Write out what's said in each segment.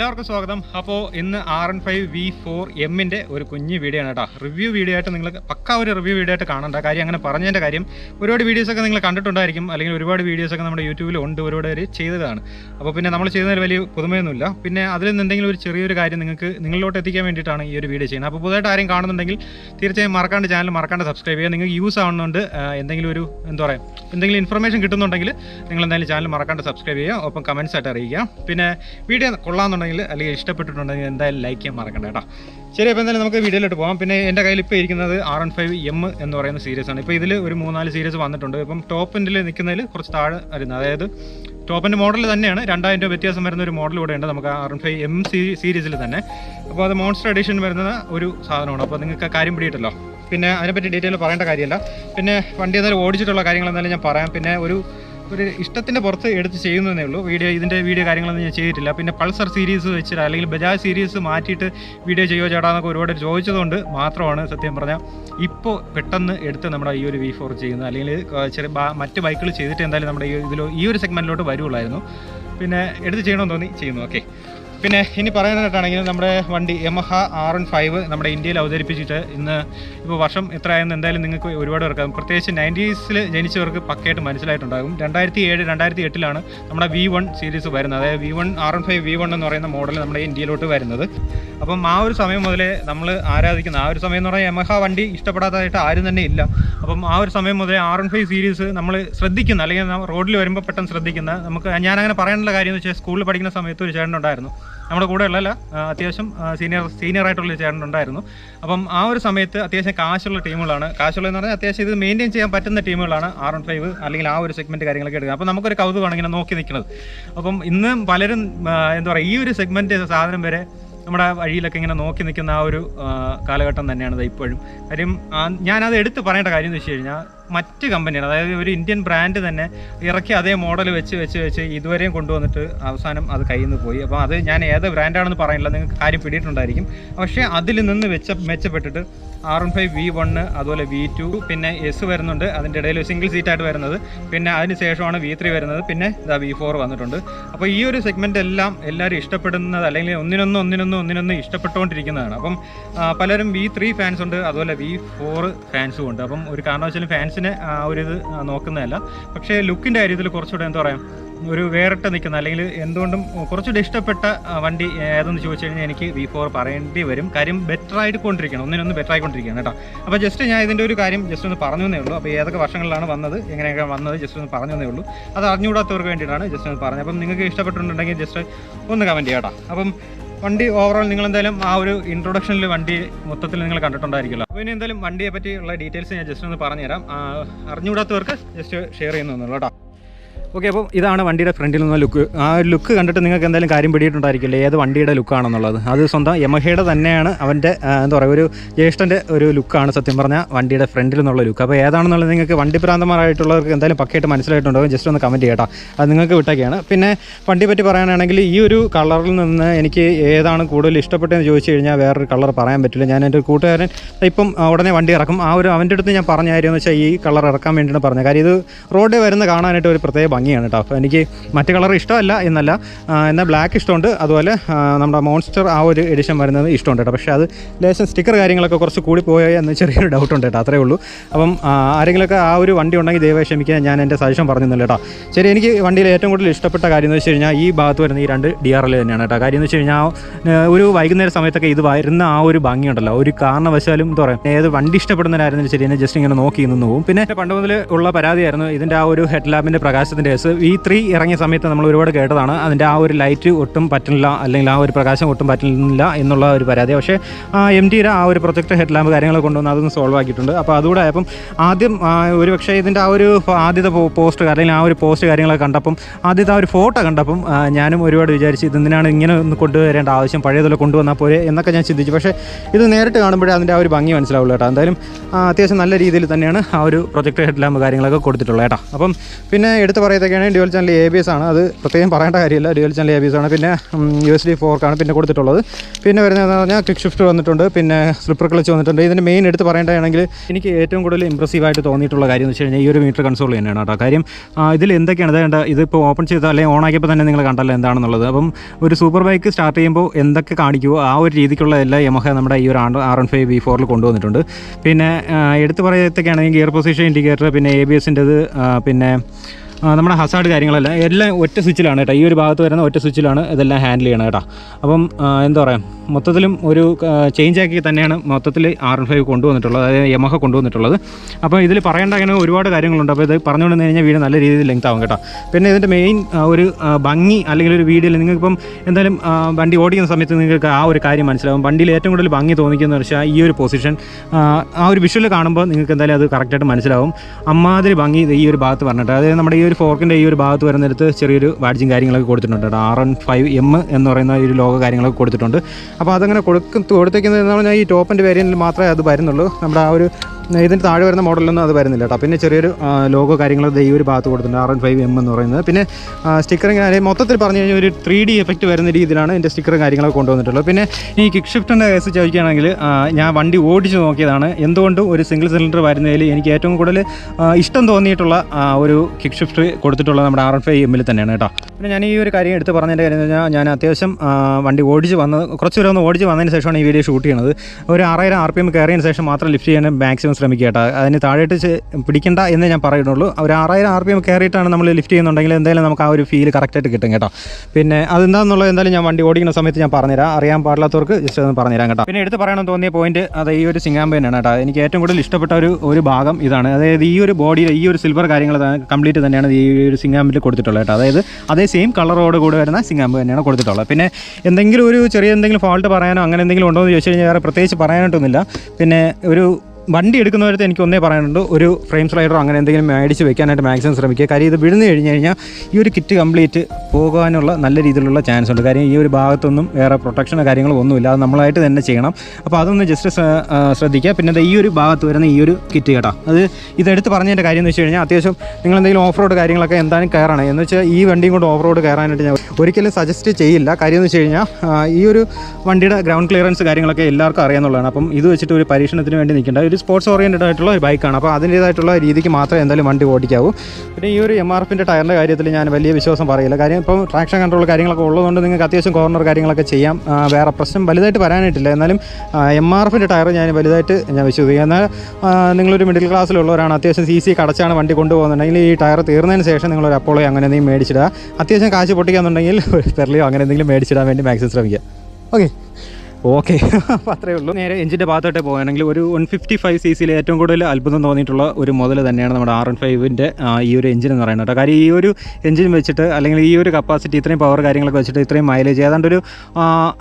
എല്ലാവർക്കും സ്വാഗതം. അപ്പോൾ ഇന്ന് R N five V four എമ്മിന്റെ ഒരു കുഞ്ഞ് വീഡിയോ ആണ് കേട്ടോ. റിവ്യൂ വീഡിയോ ആയിട്ട് നിങ്ങൾ പക്ക ഒരു റിവ്യൂ വീഡിയോ ആയിട്ട് കാണണ്ട. കാര്യം അങ്ങനെ പറഞ്ഞതിന്റെ കാര്യം ഒരുപാട് വീഡിയോസൊക്കെ നിങ്ങൾ കണ്ടിട്ടുണ്ടായിരിക്കും. അല്ലെങ്കിൽ ഒരുപാട് വീഡിയോസൊക്കെ നമ്മുടെ യൂട്യൂബിൽ ഉണ്ട് ഒരുപാട് പേര് ചെയ്തതാണ്. അപ്പോൾ പിന്നെ നമ്മൾ ചെയ്യുന്നതിൽ വലിയ പുതുമയൊന്നുമില്ല. പിന്നെ അതിൽ നിന്ന് എന്തെങ്കിലും ഒരു ചെറിയൊരു കാര്യം നിങ്ങൾക്ക് നിങ്ങളിലോട്ട് എത്തിക്കാൻ വേണ്ടിയിട്ടാണ് ഈ ഒരു വീഡിയോ ചെയ്യുന്നത്. അപ്പോൾ പുതുതായിട്ട് ആരെയും കാണുന്നുണ്ടെങ്കിൽ തീർച്ചയായും മറക്കാണ്ട് ചാനൽ മറക്കാണ്ട് സബ്സ്ക്രൈബ് ചെയ്യുക. നിങ്ങൾക്ക് യൂസ് ആവുന്നുണ്ട് എന്തെങ്കിലും ഒരു എന്താ പറയുക എന്തെങ്കിലും ഇൻഫർമേഷൻ കിട്ടുന്നുണ്ടെങ്കിൽ നിങ്ങൾ എന്തായാലും ചാനൽ മറക്കാണ്ട് സബ്സ്ക്രൈബ് ചെയ്യുക. ഒപ്പം കമൻസ് ആയിട്ട് അറിയിക്കുക. പിന്നെ വീഡിയോ കൊള്ളാമെന്നുണ്ടെങ്കിൽ അല്ലെങ്കിൽ ഇഷ്ടപ്പെട്ടിട്ടുണ്ടെങ്കിൽ എന്തായാലും ലൈക്ക് ചെയ്യാൻ മറക്കണ്ട കേട്ടോ. ശരി അപ്പോൾ എന്തായാലും നമുക്ക് വീഡിയോയിലോട്ട് പോകാം പിന്നെ എന്റെ കയ്യിൽ ഇപ്പോൾ ഇരിക്കുന്നത് ആർ എൻ ഫൈവ് എം എന്ന് പറയുന്ന സീരീസ് ആണ്. ഇപ്പോൾ ഇതിൽ ഒരു മൂന്നാൽ സീരീസ് വന്നിട്ടുണ്ട്. ഇപ്പം ടോപ്പ് എൻഡിൽ നിൽക്കുന്നതിൽ കുറച്ച് താഴെ വരുന്നത്. അതായത് ടോപ്പിന്റെ മോഡൽ തന്നെയാണ്. രണ്ടായിരം രൂപ വ്യത്യാസം വരുന്ന ഒരു മോഡൽ ഇവിടെ ഉണ്ട് നമുക്ക് ആർ എൻ ഫൈവ് എം സീരീസിൽ തന്നെ. അപ്പോൾ അത് മോൺസ്റ്റർ എഡിഷൻ വരുന്ന ഒരു സാധനമാണ്. അപ്പോൾ നിങ്ങൾക്ക് കാര്യം പിടിയിട്ടല്ലോ പിന്നെ അതിനെപ്പറ്റി ഡീറ്റെയിൽ പറയേണ്ട കാര്യമല്ല. പിന്നെ വണ്ടി എന്തായാലും ഓടിച്ചിട്ടുള്ള കാര്യങ്ങൾ എന്തായാലും ഞാൻ പറയാം. പിന്നെ ഒരു ഒരു ഇഷ്ടത്തിന്റെ പുറത്ത് എടുത്ത് ചെയ്യുന്നതേ ഉള്ളൂ. വീഡിയോ ഇതിന്റെ വീഡിയോ കാര്യങ്ങളൊന്നും ഞാൻ ചെയ്തിട്ടില്ല. പിന്നെ പൾസർ സീരീസ് വെച്ചിട്ട് അല്ലെങ്കിൽ ബജാജ് സീരീസ് മാറ്റിയിട്ട് വീഡിയോ ചെയ്യുമോ ചേട്ടാ എന്നൊക്കെ ഒരുപാട് ചോദിച്ചതുകൊണ്ട് മാത്രമാണ് സത്യം പറഞ്ഞാൽ ഇപ്പോൾ പെട്ടെന്ന് എടുത്ത് നമ്മുടെ ഈ ഒരു വി ഫോർ ചെയ്യുന്നത്. അല്ലെങ്കിൽ ചെറിയ മറ്റ് ബൈക്കുകൾ ചെയ്തിട്ട് എന്തായാലും നമ്മുടെ ഈ ഇതിലോ ഈ ഒരു സെഗ്മെന്റിലോട്ട് വരുള്ളായിരുന്നു. പിന്നെ എടുത്ത് ചെയ്യണമെന്ന് തോന്നി ചെയ്യുന്നു. ഓക്കെ പിന്നെ ഇനി പറയാനായിട്ടാണെങ്കിൽ നമ്മുടെ വണ്ടി യമഹ ആർ എൻ ഫൈവ് നമ്മുടെ ഇന്ത്യയിൽ അവതരിപ്പിച്ചിട്ട് ഇന്ന് ഇപ്പോൾ വർഷം എത്രയായെന്ന് എന്തായാലും നിങ്ങൾക്ക് ഒരുപാട് പേർക്ക് പ്രത്യേകിച്ച് നയന്റീസിൽ ജനിച്ചവർക്ക് പക്കയായിട്ട് മനസ്സിലായിട്ടുണ്ടാകും. രണ്ടായിരത്തി ഏഴ് രണ്ടായിരത്തി എട്ടിലാണ് നമ്മുടെ വി വൺ സീരീസ് വരുന്നത്. അതായത് V one R N five V one എന്ന് പറയുന്ന മോഡൽ നമ്മുടെ ഇന്ത്യയിലോട്ട് വരുന്നത്. അപ്പം ആ ഒരു സമയം മുതലേ നമ്മൾ ആരാധിക്കുന്ന ആ ഒരു സമയം എന്ന് പറഞ്ഞാൽ യമഹ വണ്ടി ഇഷ്ടപ്പെടാത്തതായിട്ട് ആരും തന്നെ ഇല്ല. അപ്പം ആ ഒരു സമയം മുതലേ ആർ എൻ ഫൈവ് സീരീസ് നമ്മൾ ശ്രദ്ധിക്കുന്ന അല്ലെങ്കിൽ റോഡിൽ വരുമ്പോൾ പെട്ടെന്ന് ശ്രദ്ധിക്കുന്ന നമുക്ക് ഞാനങ്ങനെ പറയാനുള്ള കാര്യം എന്ന് വെച്ചാൽ സ്കൂളിൽ പഠിക്കുന്ന സമയത്ത് ഒരു ചേട്ടൻ ഉണ്ടായിരുന്നു. നമ്മുടെ കൂടെ ഉള്ളല്ല അത്യാവശ്യം സീനിയർ സീനിയർ ആയിട്ടുള്ള ചേട്ടൻ ഉണ്ടായിരുന്നു. അപ്പം ആ ഒരു സമയത്ത് അത്യാവശ്യം കാശുള്ള ടീമുകളാണ്. കാശുള്ള എന്ന് പറഞ്ഞാൽ അത്യാവശ്യം ഇത് മെയിന്റെയിൻ ചെയ്യാൻ പറ്റുന്ന ടീമുകളാണ് ആർ എൺ ഫൈവ് അല്ലെങ്കിൽ ആ ഒരു സെഗ്മെന്റ് കാര്യങ്ങളൊക്കെ എടുക്കുക അപ്പം നമുക്കൊരു കൗതുകമാണ് ഇങ്ങനെ നോക്കി നിൽക്കുന്നത്. അപ്പം ഇന്ന് പലരും എന്താ പറയുക ഈ ഒരു സെഗ്മെന്റ് സാധനം വരെ നമ്മുടെ വഴിയിലൊക്കെ ഇങ്ങനെ നോക്കി നിൽക്കുന്ന ആ ഒരു കാലഘട്ടം തന്നെയാണ് ഇപ്പോഴും. കാര്യം ഞാനത് എടുത്ത് പറയേണ്ട കാര്യം എന്ന് വെച്ച് കഴിഞ്ഞാൽ മറ്റ് കമ്പനികൾ അതായത് ഒരു ഇന്ത്യൻ ബ്രാൻഡ് തന്നെ ഇറക്കി അതേ മോഡൽ വെച്ച് വെച്ച് വെച്ച് ഇതുവരെയും കൊണ്ടുവന്നിട്ട് അവസാനം അത് കയ്യിൽ നിന്ന് പോയി. അപ്പോൾ അത് ഞാൻ ഏത് ബ്രാൻഡാണെന്ന് പറയുന്നില്ല നിങ്ങൾക്ക് കാര്യം പിടിയിട്ടുണ്ടായിരിക്കും. പക്ഷേ അതിൽ നിന്ന് വെച്ച മെച്ചപ്പെട്ടിട്ട് R N five V one അതുപോലെ വി ടു പിന്നെ എസ് വരുന്നുണ്ട്. അതിന്റെ ഇടയിൽ സിംഗിൾ സീറ്റായിട്ട് വരുന്നത്. പിന്നെ അതിന് ശേഷമാണ് വി ത്രീ വരുന്നത്. പിന്നെ ഇതാ വി ഫോർ വന്നിട്ടുണ്ട്. അപ്പോൾ ഈ ഒരു സെഗ്മെന്റ് എല്ലാം എല്ലാവരും ഇഷ്ടപ്പെടുന്നത് അല്ലെങ്കിൽ ഒന്നിനൊന്ന് ഒന്നിനൊന്ന് ഒന്നിനൊന്ന് ഇഷ്ടപ്പെട്ടുകൊണ്ടിരിക്കുന്നതാണ്. അപ്പം പലരും വി ത്രീ ഫാൻസ് ഉണ്ട്. അതുപോലെ വി ഫോർ ഫാൻസും ഉണ്ട്. അപ്പം ഒരു കാരണവശാലും ഫാൻസിനെ ആ ഒരു ഇത് നോക്കുന്നതല്ല. പക്ഷേ ലുക്കിന്റെ കാര്യത്തിൽ കുറച്ചുകൂടെ എന്താ പറയുക ഒരു വേറിട്ട് നിൽക്കുന്ന അല്ലെങ്കിൽ എന്തുകൊണ്ടും കുറച്ചുകൂടി ഇഷ്ടപ്പെട്ട വണ്ടി ഏതെന്ന് ചോദിച്ചു കഴിഞ്ഞാൽ എനിക്ക് വി ഫോർ പറയേണ്ടി വരും. കാര്യം ബെറ്റർ ആയിട്ട് കൊണ്ടിരിക്കണം ഒന്നിനൊന്ന് ബെറ്റർ ആയിക്കൊണ്ടിരിക്കുകയാണ് കേട്ടോ. അപ്പോൾ ജസ്റ്റ് ഞാൻ ഇതിന്റെ ഒരു കാര്യം ജസ്റ്റ് ഒന്ന് പറഞ്ഞു തന്നേ ഉള്ളൂ. അപ്പോൾ ഏതൊക്കെ വർഷങ്ങളിലാണ് വന്നത് എങ്ങനെയൊക്കെ വന്നത് ജസ്റ്റ് ഒന്ന് പറഞ്ഞു തന്നേ ഉള്ളൂ. അത് അറിഞ്ഞുകൂടാത്തവർക്ക് വേണ്ടിയിട്ടാണ് ജസ്റ്റ് ഒന്ന് പറഞ്ഞത്. അപ്പം നിങ്ങൾക്ക് ഇഷ്ടപ്പെട്ടിട്ടുണ്ടെങ്കിൽ ജസ്റ്റ് ഒന്ന് കമന്റ് ചെയ്യാം കേട്ടോ. അപ്പം വണ്ടി ഓവറോൾ നിങ്ങൾ എന്തായാലും ആ ഒരു ഇൻട്രൊഡക്ഷനിൽ വണ്ടി മൊത്തത്തിൽ നിങ്ങൾ കണ്ടിട്ടുണ്ടായിരിക്കുമല്ലോ. അപ്പോൾ ഇനി എന്തായാലും വണ്ടിയെ പറ്റിയുള്ള ഡീറ്റെയിൽസ് ഞാൻ ജസ്റ്റ് ഒന്ന് പറഞ്ഞുതരാം. അറിഞ്ഞുകൂടാത്തവർക്ക് ജസ്റ്റ് ഷെയർ ചെയ്യുന്നു കേട്ടോ. ഓക്കെ അപ്പോൾ ഇതാണ് വണ്ടിയുടെ ഫ്രണ്ടിൽ നിന്ന് ലുക്ക്. ആ ലുക്ക് കണ്ടിട്ട് നിങ്ങൾക്ക് എന്തായാലും കാര്യം പിടിയിട്ടുണ്ടായിരിക്കില്ലേ? ഏത് വണ്ടിയുടെ ലുക്കാണെന്നുള്ളത്. അത് സ്വന്തം യമഹയുടെ തന്നെയാണ് അവന്റെ എന്താ പറയുക ഒരു ജ്യേഷ്ഠന്റെ ഒരു ലുക്കാണ് സത്യം പറഞ്ഞാൽ വണ്ടിയുടെ ഫ്രണ്ടിൽ നിന്നുള്ള ലുക്ക്. അപ്പോൾ ഏതാണെന്നുള്ളത് നിങ്ങൾക്ക് വണ്ടി ഭ്രാന്തമാരായിട്ടുള്ളവർക്ക് എന്തായാലും പക്കയായിട്ട് മനസ്സിലായിട്ടുണ്ടാവും. ജസ്റ്റ് ഒന്ന് കമന്റ് ചെയ്യട്ടോ. അത് നിങ്ങൾക്ക് വിട്ടൊക്കെയാണ് പിന്നെ വണ്ടി പറ്റി പറയാനാണെങ്കിൽ ഈ ഒരു കളറിൽ നിന്ന് എനിക്ക് ഏതാണ് കൂടുതൽ ഇഷ്ടപ്പെട്ടതെന്ന് ചോദിച്ചു കഴിഞ്ഞാൽ വേറൊരു കളർ പറയാൻ പറ്റില്ല. ഞാൻ എന്റെ കൂട്ടുകാരൻ ഇപ്പം ഉടനെ വണ്ടി ഇറക്കും. ആ ഒരു അവന്റെ അടുത്ത് ഞാൻ പറഞ്ഞ കാര്യം എന്ന് വെച്ചാൽ ഈ കളർ ഇറക്കാൻ വേണ്ടിയിട്ട് പറഞ്ഞത്. കാര്യം ഇത് റോഡിൽ വരുന്ന കാണാനായിട്ട് ഒരു പ്രത്യേക ഭംഗിയാണ് കേട്ടോ എനിക്ക് മറ്റു കളർ ഇഷ്ടമല്ല എന്നല്ല. എന്നാൽ ബ്ലാക്ക് ഇഷ്ടമുണ്ട്. അതുപോലെ നമ്മുടെ മോൺസ്റ്റർ ആ ഒരു എഡിഷൻ വരുന്നത് ഇഷ്ടമുണ്ട് കേട്ടോ പക്ഷേ അത് ലേശം സ്റ്റിക്കർ കാര്യങ്ങളൊക്കെ കുറച്ച് കൂടി പോയോ എന്ന് ചെറിയൊരു ഡൗട്ട് ഉണ്ട് കേട്ടോ അത്രേ ഉള്ളൂ. അപ്പം ആരെങ്കിലുമൊക്കെ ആ ഒരു വണ്ടി ഉണ്ടെങ്കിൽ ദയവായി ക്ഷമിക്കാൻ ഞാൻ എന്റെ സജഷൻ പറഞ്ഞില്ല കേട്ടോ ശരി എനിക്ക് വണ്ടിയിൽ ഏറ്റവും കൂടുതൽ ഇഷ്ടപ്പെട്ട കാര്യം എന്ന് വെച്ച് കഴിഞ്ഞാൽ ഈ ഭാഗത്ത് വരുന്ന ഈ രണ്ട് ഡി ആർ എൽ തന്നെയാണ് കേട്ടോ കാര്യം എന്ന് വെച്ച് കഴിഞ്ഞാൽ ഒരു വൈകുന്നേര സമയത്തൊക്കെ ഇത് വരുന്ന ആ ഒരു ഭംഗിയുണ്ടല്ലോ ഒരു കാരണവശാലും എന്താ പറയുക ഏത് വണ്ടി ഇഷ്ടപ്പെടുന്നവരായിരുന്നാലും ശരി എന്നെ ജസ്റ്റ് ഇങ്ങനെ നോക്കി നിന്ന് പോകും പിന്നെ പണ്ട് മുതൽ ഉള്ള പരാതിയായിരുന്നു ഇതിന്റെ ആ ഒരു ഹെഡ് ലാമ്പിന്റെ പ്രകാശത്തിന്റെ എസ് വി ത്രീ ഇറങ്ങിയ സമയത്ത് നമ്മൾ ഒരുപാട് കേട്ടതാണ്. അതിന്റെ ആ ഒരു ലൈറ്റ് ഒട്ടും പറ്റുന്നില്ല അല്ലെങ്കിൽ ആ ഒരു പ്രകാശം ഒട്ടും പറ്റുന്നില്ല എന്നുള്ള ഒരു പരാതി. പക്ഷേ എം ടിയുടെ ആ ഒരു പ്രൊജക്ട് ഹെഡ് ലാമ്പ് കാര്യങ്ങളൊക്കെ കൊണ്ടുവന്ന് അതൊന്ന് സോൾവ് ആക്കിയിട്ടുണ്ട്. അപ്പോൾ അതുകൂടെ ആയപ്പം ആദ്യം ഒരു പക്ഷേ ഇതിന്റെ ആ ഒരു ആദ്യത്തെ പോസ്റ്റ് അല്ലെങ്കിൽ ആ ഒരു പോസ്റ്റ് കാര്യങ്ങളൊക്കെ കണ്ടപ്പം ആദ്യത്തെ ആ ഒരു ഫോട്ടോ കണ്ടപ്പം ഞാനും ഒരുപാട് വിചാരിച്ച് ഇതെന്തിനാണ് ഇങ്ങനെ ഒന്ന് കൊണ്ടുവരേണ്ട ആവശ്യം പഴയതുപോലെ കൊണ്ടുവന്നാൽ പോരെ എന്നൊക്കെ ഞാൻ ചിന്തിച്ചു. പക്ഷേ ഇത് നേരിട്ട് കാണുമ്പോഴേ അതിന്റെ ആ ഒരു ഭംഗി മനസ്സിലാവുള്ളൂ കേട്ടോ. എന്തായാലും അത്യാവശ്യം നല്ല രീതിയിൽ തന്നെയാണ് ആ ഒരു പ്രൊജക്ട് ഹെഡ് ലാമ്പ് കാര്യങ്ങളൊക്കെ കൊടുത്തിട്ടുള്ളത് കേട്ടോ. അപ്പം പിന്നെ എടുത്ത് പറയുന്നത് പറയുമ്പോഴത്തേക്കാണ് dual channel A B S ആണ്. അത് പ്രത്യേകം പറയേണ്ട കാര്യമില്ല. Dual channel A B S ആണ്. പിന്നെ യു എസ് ഡി ഫോർക്കാണ് പിന്നെ കൊടുത്തിട്ടുള്ളത്. പിന്നെ വരുന്നതെന്ന് പറഞ്ഞാൽ ക്വിക്ക് ഷിഫ്റ്റ് വന്നിട്ടുണ്ട്. പിന്നെ സ്ലിപ്പർ ക്ലച്ച് വന്നിട്ടുണ്ട്. ഇതിന്റെ മെയിൻ എടുത്ത് പറയേണ്ടതാണെങ്കിൽ എനിക്ക് ഏറ്റവും കൂടുതൽ ഇംപ്രസീവായിട്ട് തോന്നിയിട്ടുള്ള കാര്യം എന്ന് വെച്ച് കഴിഞ്ഞാൽ ഈ ഒരു മീറ്റർ കൺസോൾ തന്നെയാണ് കേട്ടോ. കാര്യം ഇതിൽ എന്തൊക്കെയാണ്? അതായത് ഇതിപ്പോൾ ഓപ്പൺ ചെയ്താൽ അല്ലെങ്കിൽ ഓൺ ആക്കിയപ്പോൾ തന്നെ നിങ്ങൾ കണ്ടല്ലോ എന്താണെന്നുള്ളത്. അപ്പം ഒരു സൂപ്പർ ബൈക്ക് സ്റ്റാർട്ട് ചെയ്യുമ്പോൾ എന്തൊക്കെ കാണിക്കുമോ ആ ഒരു രീതിക്കുള്ള എല്ലാ യമഹ നമ്മുടെ ഈ ഒരു ആർ എൺ ഫൈവ് വി ഫോറിൽ കൊണ്ടുവന്നിട്ടുണ്ട്. പിന്നെ എടുത്തു പറയത്തൊക്കെയാണെങ്കിൽ ഗിയർ പൊസിഷൻ ഇൻഡിക്കേറ്റർ പിന്നെ എ ബി എസിന്റെത് പിന്നെ നമ്മുടെ ഹസാഡ് കാര്യങ്ങളെല്ലാം. എല്ലാം ഒറ്റ സ്വിച്ചിലാണ് കേട്ടോ. ഈ ഒരു ഭാഗത്ത് വരുന്ന ഒറ്റ സ്വിച്ചിലാണ് ഇതെല്ലാം ഹാൻഡിൽ ചെയ്യണം കേട്ടോ. അപ്പം എന്താ പറയുക മൊത്തത്തിലും ഒരു ചേഞ്ച് ആക്കി തന്നെയാണ് മൊത്തത്തിൽ ആർ എൻ ഫൈവ് കൊണ്ടുവന്നിട്ടുള്ളത് അതായത് യമഹ കൊണ്ടുവന്നിട്ടുള്ളത്. അപ്പോൾ ഇതിൽ പറയേണ്ട അങ്ങനെ ഒരുപാട് കാര്യങ്ങളുണ്ട്. അപ്പോൾ ഇത് പറഞ്ഞുകൊണ്ട് കഴിഞ്ഞാൽ വീട് നല്ല രീതിയിൽ ലെങ്ത് ആവും കേട്ടോ. പിന്നെ ഇതിന്റെ മെയിൻ ഒരു ഭംഗി അല്ലെങ്കിൽ ഒരു വീഡിയോയിൽ നിങ്ങൾക്കിപ്പം എന്തായാലും വണ്ടി ഓടിക്കുന്ന സമയത്ത് നിങ്ങൾക്ക് ആ ഒരു കാര്യം മനസ്സിലാവും. വണ്ടിയിൽ ഏറ്റവും കൂടുതൽ ഭംഗി തോന്നിക്കുന്ന വെച്ചാൽ ഈ ഒരു പൊസിഷൻ ആ ഒരു വിഷ്വൽ കാണുമ്പോൾ നിങ്ങൾക്ക് എന്തായാലും അത് കറക്റ്റായിട്ട് മനസ്സിലാവും. അമ്മാതിരി ഭംഗി ഈ ഒരു ഭാഗത്ത് പറഞ്ഞിട്ട് അതായത് നമ്മുടെ ഈ ഒരു ഫോർക്കിന്റെ ഈ ഒരു ഭാഗത്ത് വരുന്നിടത്ത് ചെറിയൊരു വാഡ്ജിങ് കാര്യങ്ങളൊക്കെ കൊടുത്തിട്ടുണ്ട് ആർ എൻ ഫൈവ് എം എന്ന് പറയുന്ന ഒരു ലോഗോ കാര്യങ്ങളൊക്കെ കൊടുത്തിട്ടുണ്ട്. അപ്പോൾ അതങ്ങനെ കൊടുക്കും കൊടുത്തേക്കുന്നത് പറഞ്ഞാൽ ഈ ടോപ്പിന്റെ വേരിയന്റിൽ മാത്രമേ അത് വരുന്നുള്ളൂ. നമ്മുടെ ആ ഒരു ഇതിന് താഴെ വരുന്ന മോഡലൊന്നും അത് വരുന്നില്ല കേട്ടോ. പിന്നെ ചെറിയൊരു ലോഗോ കാര്യങ്ങളൊക്കെ ഈ ഒരു ഭാഗത്ത് കൊടുത്തിട്ടുണ്ട് ആർ എൻ ഫൈവ് എം എന്ന് പറയുന്നത്. പിന്നെ സ്റ്റിക്കറിങ് മൊത്തത്തിൽ പറഞ്ഞു കഴിഞ്ഞാൽ ഒരു ത്രീ ഡി എഫക്റ്റ് വരുന്ന രീതിയിലാണ് എന്റെ സ്റ്റിക്കറും കാര്യങ്ങളൊക്കെ കൊണ്ടുവന്നിട്ടുള്ളത്. പിന്നെ ഈ കിക്ക് ഷിഫ്റ്റിന്റെ കേസ് ചോദിക്കുകയാണെങ്കിൽ ഞാൻ വണ്ടി ഓടിച്ച് നോക്കിയതാണ്. എന്തുകൊണ്ടും ഒരു സിംഗിൾ സിലിണ്ടർ വരുന്നതിൽ എനിക്ക് ഏറ്റവും കൂടുതൽ ഇഷ്ടം തോന്നിയിട്ടുള്ള ഒരു കിക്ക് ഷിഫ്റ്റ് കൊടുത്തിട്ടുള്ളത് നമ്മുടെ ആർ എൻ ഫൈവ് എമ്മിൽ തന്നെയാണ് കേട്ടോ. പിന്നെ ഞാൻ ഈ ഒരു കാര്യം എടുത്ത് പറഞ്ഞതിന്റെ കാര്യം എന്ന് ഞാൻ അത്യാവശ്യം വണ്ടി ഓടിച്ച് വന്നത് കുറച്ച് ദൂരം ഒന്ന് ഓടിച്ച് വന്നതിന് ശേഷമാണ് ഈ വീഡിയോ ഷൂട്ട് ചെയ്യുന്നത് ഒരു ആറായിരം ആർ പി എം കയറിയതിന് ശേഷം മാത്രം ലിഫ്റ്റ് ചെയ്യാൻ മാക്സിമം ശ്രമിക്കുക കേട്ടോ അതിന് താഴോട്ട് ചെ- പിടിക്കണ്ട എന്ന് ഞാൻ പറയുന്നുള്ളൂ. ഒരു ആറായിരം ആർ പി എം കയറിയിട്ടാണ് നമ്മൾ ലിഫ്റ്റ് ചെയ്യുന്നുണ്ടെങ്കിൽ എന്തായാലും നമുക്ക് ആ ഒരു ഫീൽ കറക്റ്റായിട്ട് കിട്ടും കേട്ടോ. പിന്നെ അതെന്താണെന്നുള്ളത് എന്തായാലും ഞാൻ വണ്ടി ഓടിക്കുന്ന സമയത്ത് ഞാൻ പറഞ്ഞുതരാം. അറിയാൻ പാടില്ലാത്തവർക്ക് ജസ്റ്റ് ഒന്ന് പറഞ്ഞുതരാം കേട്ടോ. പിന്നെ എടുത്ത് പറയണം തോന്നിയ പോയിന്റ് അത് ഈ ഒരു സിംഗാമ്പ് കേട്ടോ. എനിക്ക് ഏറ്റവും കൂടുതൽ ഇഷ്ടപ്പെട്ട ഒരു ഒരു ഭാഗം ഇതാണ്. അതായത് ഈ ഒരു ബോഡിയിൽ ഈ ഒരു സിൽവർ കാര്യങ്ങൾ കംപ്ലീറ്റ് തന്നെയാണ് ഈ ഒരു സിംഗാമ്പിൽ കൊടുത്തിട്ടുള്ളത് കേട്ടോ. അതായത് അതേ സെയിം കളറോട് കൂടി വരുന്ന സിംഗാമ്പ് തന്നെയാണ് കൊടുത്തിട്ടുള്ളത്. പിന്നെ എന്തെങ്കിലും ഒരു ചെറിയ എന്തെങ്കിലും ഫോൾട്ട് പറയാനോ അങ്ങനെ എന്തെങ്കിലും ഉണ്ടോ എന്ന് ചോദിച്ചു കഴിഞ്ഞാൽ വേറെ പ്രത്യേകിച്ച് പറയാനായിട്ടൊന്നുമില്ല. പിന്നെ ഒരു വണ്ടി എടുക്കുന്നവരത്ത് എനിക്ക് ഒന്നേ പറയാനുണ്ട് ഒരു ഫ്രെയിം സ്ലൈഡറോ അങ്ങനെ എന്തെങ്കിലും മേടിച്ച് വെക്കാനായിട്ട് മാക്സിമം ശ്രമിക്കുക. കാര്യം ഇത് വിടുന്നു കഴിഞ്ഞ് കഴിഞ്ഞാൽ ഈ ഒരു കിറ്റ് കംപ്ലീറ്റ് പോകാനുള്ള നല്ല രീതിയിലുള്ള ചാൻസ് ഉണ്ട്. കാര്യം ഈ ഒരു ഭാഗത്തൊന്നും വേറെ പ്രൊട്ടക്ഷനോ കാര്യങ്ങളോ ഒന്നുമില്ല. അത് നമ്മളായിട്ട് തന്നെ ചെയ്യണം. അപ്പോൾ അതൊന്ന് ജസ്റ്റ് ശ്രദ്ധിക്കുക. പിന്നെ ഈ ഒരു ഭാഗത്ത് വരുന്ന ഈ ഒരു കിറ്റ് കേട്ടോ. അത് ഇതെടുത്ത് പറഞ്ഞതിന്റെ കാര്യം എന്ന് വെച്ച് കഴിഞ്ഞാൽ അത്യാവശ്യം നിങ്ങൾ എന്തെങ്കിലും ഓഫ് റോഡ് കാര്യങ്ങളൊക്കെ എന്തായാലും കയറണം. എന്ന് വെച്ചാൽ ഈ വണ്ടിയും കൊണ്ട് ഓഫ് റോഡ് കയറാനായിട്ട് ഞാൻ ഒരിക്കലും സജസ്റ്റ് ചെയ്യില്ല. കാര്യം എന്ന് വെച്ച് കഴിഞ്ഞാൽ ഈ ഒരു വണ്ടിയുടെ ഗ്രൗണ്ട് ക്ലിയറൻസ് കാര്യങ്ങളൊക്കെ എല്ലാവർക്കും അറിയാമെന്നുള്ളതാണ് അപ്പം ഇത് വെച്ചിട്ട് ഒരു പരീക്ഷണത്തിന് വേണ്ടി നിൽക്കേണ്ട ഒരു സ്പോർട്സ് ഓറിയന്റഡ് ആയിട്ടുള്ള ഒരു ബൈക്കാണ് അപ്പോൾ അതിന്റേതായിട്ടുള്ള രീതിക്ക് മാത്രമേ എന്തായാലും വണ്ടി ഓടിക്കാവൂ. പിന്നെ ഈ ഒരു എം ആർ എഫിന്റെ ടയറിന്റെ കാര്യത്തിൽ ഞാൻ വലിയ വിശ്വാസം പറയില്ല. കാര്യം ഇപ്പം ട്രാക്ഷൻ കൺട്രോൾ കാര്യങ്ങളൊക്കെ ഉള്ളതുകൊണ്ട് നിങ്ങൾക്ക് അത്യാവശ്യം കോർണർ കാര്യങ്ങളൊക്കെ ചെയ്യാം. വേറെ പ്രശ്നം വലുതായിട്ട് വരാനായിട്ടില്ല എന്നാലും എം ആർ എഫിന്റെ ടയർ ഞാൻ വലുതായിട്ട് ഞാൻ വിശ്വസിക്കുക എന്നാൽ നിങ്ങളൊരു മിഡിൽ ക്ലാസ്സിലുള്ളവരാണ് അത്യാവശ്യം സി സി കടച്ചാണ് വണ്ടി കൊണ്ടുപോകുന്നുണ്ടെങ്കിൽ ഈ ടയർ തീർന്നതിന് ശേഷം നിങ്ങളൊരു അപ്പോളോ അങ്ങനെ എന്തെങ്കിലും മേടിച്ചിടുക. അത്യാവശ്യം കാശ് പൊട്ടിക്കാന്നുണ്ടെങ്കിൽ പെർലിയോ അങ്ങനെ എന്തെങ്കിലും മേടിച്ചിടാൻ വേണ്ടി മാക്സിമം ശ്രമിക്കുക. Okay okay. അപ്പോൾ അത്രേ ഉള്ളൂ. നേരെ എഞ്ചിന്റെ ഭാഗത്തോട്ട് പോകുകയാണെങ്കിൽ ഒരു വൺ ഫിഫ്റ്റി ഫൈവ് സി സിയിൽ ഏറ്റവും കൂടുതൽ അത്ഭുതം തോന്നിയിട്ടുള്ള ഒരു മുതൽ തന്നെയാണ് നമ്മുടെ ആർ എൻ ഫൈവിന്റെ ഈ ഒരു എഞ്ചിൻ എന്ന് പറയുന്നത്. കാര്യം ഈ ഒരു എഞ്ചിൻ വെച്ചിട്ട് അല്ലെങ്കിൽ ഈ ഒരു കപ്പാസിറ്റി ഇത്രയും പവർ കാര്യങ്ങളൊക്കെ വെച്ചിട്ട് ഇത്രയും മൈലേജ് ഏതാണ്ട് ഒരു